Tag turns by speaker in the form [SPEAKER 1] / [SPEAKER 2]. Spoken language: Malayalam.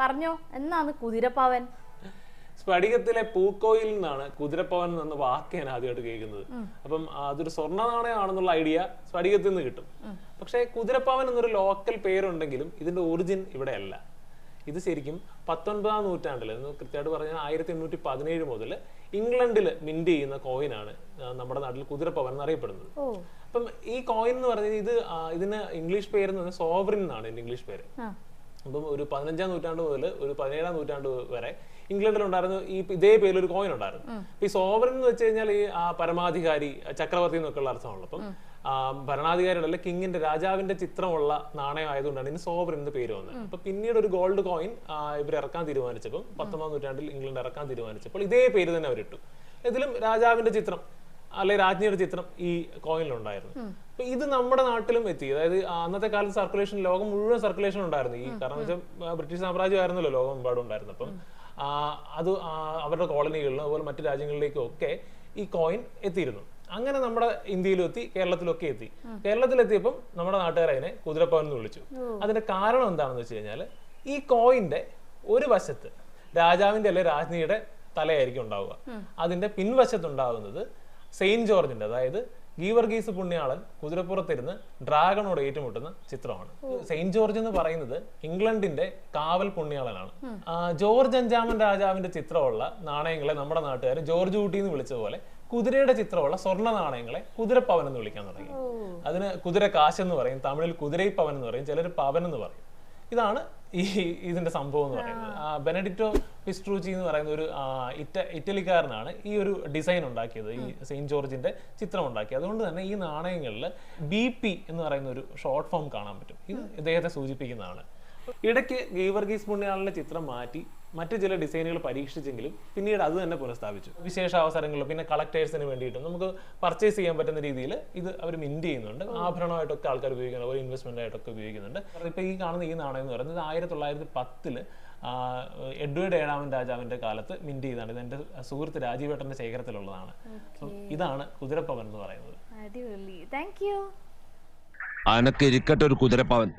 [SPEAKER 1] പറഞ്ഞോ എന്നാണ് കുതിരപ്പവൻ?
[SPEAKER 2] സ്ഫടികത്തിലെ പൂക്കോയിൽ നിന്നാണ് കുതിരപ്പവൻ എന്ന വാക്ക് ഞാൻ ആദ്യമായിട്ട് കേൾക്കുന്നത്. അപ്പം അതൊരു സ്വർണ നാണയമാണെന്നുള്ള ഐഡിയ സ്ഫടികത്തിൽ നിന്ന് കിട്ടും. പക്ഷേ കുതിരപ്പവൻ എന്നൊരു ലോക്കൽ പേരുണ്ടെങ്കിലും ഇതിന്റെ ഒറിജിൻ ഇവിടെ അല്ല ഇത് ശരിക്കും പത്തൊൻപതാം നൂറ്റാണ്ടിൽ എന്ന് കൃത്യമായിട്ട് പറഞ്ഞാൽ ആയിരത്തി എണ്ണൂറ്റി പതിനേഴ് മുതൽ ഇംഗ്ലണ്ടിൽ മിന്റ് ചെയ്യുന്ന കോയിനാണ് നമ്മുടെ നാട്ടിൽ കുതിരപ്പവൻ എന്നറിയപ്പെടുന്നത്. അപ്പം ഈ കോയിൻ എന്ന് പറഞ്ഞാൽ ഇത് ഇതിന് ഇംഗ്ലീഷ് പേര് എന്ന് പറഞ്ഞാൽ സോവറിൻ എന്നാണ് ഇതിന്റെ ഇംഗ്ലീഷ് പേര്. അപ്പം ഒരു പതിനഞ്ചാം നൂറ്റാണ്ട് മുതൽ ഒരു പതിനേഴാം നൂറ്റാണ്ട് വരെ ഇംഗ്ലണ്ടിൽ ഉണ്ടായിരുന്ന ഈ ഇതേ പേരിൽ ഒരു കോയിൻ ഉണ്ടായിരുന്നു. അപ്പൊ ഈ സോവറിൻ എന്ന് വെച്ച് കഴിഞ്ഞാൽ ഈ ആ പരമാധികാരി ചക്രവർത്തി എന്നൊക്കെ ഉള്ള അർത്ഥമാണല്ലോ. അപ്പം ഭരണാധികാരിയുടെ അല്ലെ കിങ്ങിന്റെ രാജാവിന്റെ ചിത്രമുള്ള നാണയം ആയതുകൊണ്ടാണ് ഇതിന് സോവറിൻ എന്ന് പേര് വന്നത്. അപ്പൊ പിന്നീട് ഒരു ഗോൾഡ് കോയിൻ ഇവർ ഇറക്കാൻ തീരുമാനിച്ചപ്പോൾ പത്തൊമ്പതാം നൂറ്റാണ്ടിൽ ഇംഗ്ലണ്ട് ഇറക്കാൻ തീരുമാനിച്ചപ്പോൾ ഇതേ പേര് തന്നെ അവരിട്ടു. ഇതിലും രാജാവിന്റെ ചിത്രം. അല്ലെ രാജ്ഞിയുടെ ചിത്രം ഈ കോയിനിലുണ്ടായിരുന്നു അപ്പൊ ഇത് നമ്മുടെ നാട്ടിലും എത്തി. അതായത് അന്നത്തെ കാലത്ത് സർക്കുലേഷൻ ലോകം മുഴുവൻ സർക്കുലേഷൻ ഉണ്ടായിരുന്നു. ഈ കാരണം വെച്ചാൽ ബ്രിട്ടീഷ് സാമ്രാജ്യമായിരുന്നല്ലോ ലോകമെമ്പാടും ഉണ്ടായിരുന്നു അപ്പം അത് അവരുടെ കോളനികളിലും അതുപോലെ മറ്റു രാജ്യങ്ങളിലേക്കും ഒക്കെ ഈ കോയിൻ എത്തിയിരുന്നു. അങ്ങനെ നമ്മുടെ ഇന്ത്യയിലും എത്തി കേരളത്തിലും ഒക്കെ എത്തി കേരളത്തിലെത്തിയപ്പം നമ്മുടെ നാട്ടുകാർ അതിനെ കുതിരപ്പവൻ എന്ന് വിളിച്ചു. അതിന്റെ കാരണം എന്താണെന്ന് വെച്ച് കഴിഞ്ഞാൽ ഈ കോയിന്റെ ഒരു വശത്ത് രാജാവിന്റെ അല്ലെ രാജ്ഞിയുടെ തലയായിരിക്കും ഉണ്ടാവുക. അതിന്റെ പിൻവശത്തുണ്ടാകുന്നത് സെയിന്റ് ജോർജിന്റെ അതായത് ഗീവർഗീസ് പുണ്യാളൻ കുതിരപ്പുറത്തിരുന്ന് ഡ്രാഗണോട് ഏറ്റുമുട്ടുന്ന ചിത്രമാണ്. സെയിന്റ് ജോർജ് എന്ന് പറയുന്നത് ഇംഗ്ലണ്ടിന്റെ കാവൽ പുണ്യാളനാണ്. ജോർജ് അഞ്ചാമൻ രാജാവിന്റെ ചിത്രമുള്ള നാണയങ്ങളെ നമ്മുടെ നാട്ടുകാർ ജോർജ് ഊട്ടി എന്ന് വിളിച്ചതുപോലെ കുതിരയുടെ ചിത്രമുള്ള സ്വർണ നാണയങ്ങളെ കുതിരപ്പവൻ എന്ന് വിളിക്കാൻ തുടങ്ങി. അതിന് കുതിര കാശ് എന്ന് പറയും തമിഴിൽ കുതിരൈപ്പവൻ എന്ന് പറയും ചിലർ പവൻ എന്ന് പറയും. ഇതാണ് ഈ ഇതിന്റെ സംഭവം എന്ന് പറയുന്നത്. ബെനഡിറ്റോ പിസ്ട്രൂച്ചി എന്ന് പറയുന്ന ഒരു ഇറ്റലിക്കാരനാണ് ഈ ഒരു ഡിസൈൻ ഉണ്ടാക്കിയത് ഈ സെയിന്റ് ജോർജിന്റെ ചിത്രം ഉണ്ടാക്കിയത് അതുകൊണ്ട് തന്നെ ഈ നാണയങ്ങളിൽ ബി പി എന്ന് പറയുന്ന ഒരു ഷോർട്ട് ഫോം കാണാൻ പറ്റും. ഇത് ഇദ്ദേഹത്തെ സൂചിപ്പിക്കുന്നതാണ്. ഇടയ്ക്ക് ഗീവർഗീസ് പുണ്യാളിന്റെ ചിത്രം മാറ്റി മറ്റു ചില ഡിസൈനുകൾ പരീക്ഷിച്ചെങ്കിലും പിന്നീട് അത് തന്നെ പുനഃസ്ഥാപിച്ചു. വിശേഷ അവസരങ്ങളിൽ പിന്നെ കളക്ടേഴ്സിന് വേണ്ടിയിട്ടും നമുക്ക് പർച്ചേസ് ചെയ്യാൻ പറ്റുന്ന രീതിയിൽ ഇത് അവർ മിന്റ് ചെയ്യുന്നുണ്ട്. ആഭരണമായിട്ടൊക്കെ ആൾക്കാർ ഉപയോഗിക്കുന്നുണ്ട് ഒരു ഇൻവെസ്റ്റ്മെന്റ് ആയിട്ടൊക്കെ ഉപയോഗിക്കുന്നുണ്ട്. ഇപ്പൊ ഈ കാണുന്ന ഈ നാണയം എന്ന് പറയുന്നത് ആയിരത്തി തൊള്ളായിരത്തി പത്തിൽ എഡ്വേർഡ് ഏഴാമൻ രാജാവിന്റെ കാലത്ത് മിന്റ് ചെയ്താണ്. ഇത് എന്റെ സുഹൃത്ത് രാജീവേട്ടന്റെ ശേഖരത്തിലുള്ളതാണ്. സോ ഇതാണ് കുതിരപ്പവൻ എന്ന് പറയുന്നത്.
[SPEAKER 3] അനക്ക് ഇരിക്കട്ടെ ഒരു കുതിരപ്പവൻ.